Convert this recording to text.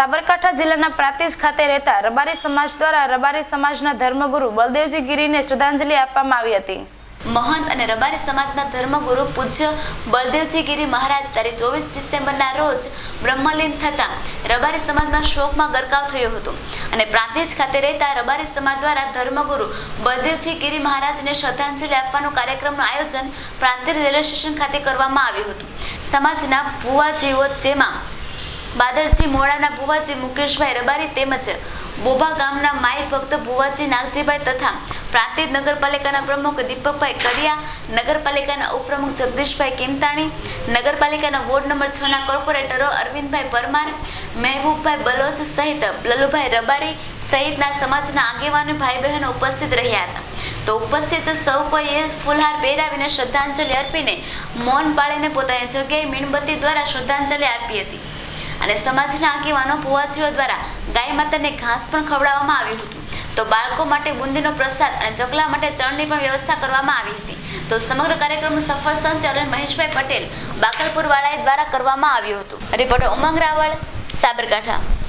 સાબરકાંઠા જિલ્લાના પ્રાતિજ ખાતે રહેતા રબારી સમાજ દ્વારા રબારી સમાજના ધર્મગુરુ બલદેવજી ગીરીને શ્રદ્ધાંજલિ આપવામાં આવી હતી. મહંત અને રબારી સમાજના ધર્મગુરુ પૂજ્ય બળદેવજી ગીરી મહારાજ તારીખ ચોવીસ ડિસેમ્બરના રોજ બ્રહ્મલીન થતા રબારી સમાજમાં શોકમાં ગરકાવ થયો હતો અને પ્રાંતિજ ખાતે રહેતા રબારી સમાજ દ્વારા ધર્મગુરુ બળદેવજી ગીરી મહારાજને શ્રદ્ધાંજલિ આપવાનું કાર્યક્રમનું આયોજન પ્રાંતિજ રેલવે સ્ટેશન ખાતે કરવામાં આવ્યું હતું. સમાજના ભુવાજીઓ જેમાં બાદરજી મોડાના ભુવાજી મુકેશભાઈ રબારી તેમજ બોબા ગામના માઈ ભક્ત ભુવાજી નાગજીભાઈ તથા પ્રાંતિજ નગરપાલિકાના પ્રમુખ દીપકભાઈ કડિયા, નગરપાલિકાના ઉપપ્રમુખ જગદીશભાઈ કિમતાણી, નગરપાલિકાના વોર્ડ નંબર છ ના કોર્પોરેટરો અરવિંદભાઈ પરમાર, મહેબૂબભાઈ બલોચ સહિત લલુભાઈ રબારી સહિતના સમાજના આગેવાનો ભાઈ બહેનો ઉપસ્થિત રહ્યા હતા. તો ઉપસ્થિત સૌ કોઈએ ફૂલહાર પહેરાવીને શ્રદ્ધાંજલિ અર્પીને મૌન પાળીને પોતાની જગ્યાએ મીણબત્તી દ્વારા શ્રદ્ધાંજલિ આપી હતી. અને સમાજના આગેવાનો પુવાજીઓ દ્વારા ગાય માતાને ઘાસ પણ ખવડાવવામાં આવ્યું હતું. તો બાળકો માટે બુંદીનો પ્રસાદ અને ચકલા માટે ચણની પણ વ્યવસ્થા કરવામાં આવી હતી. તો સમગ્ર કાર્યક્રમનું સફળ સંચાલન મહેશભાઈ પટેલ બાકલપુર વાળાએ દ્વારા કરવામાં આવ્યું હતું. રિપોર્ટર ઉમંગ રાવળ, સાબરકાંઠા.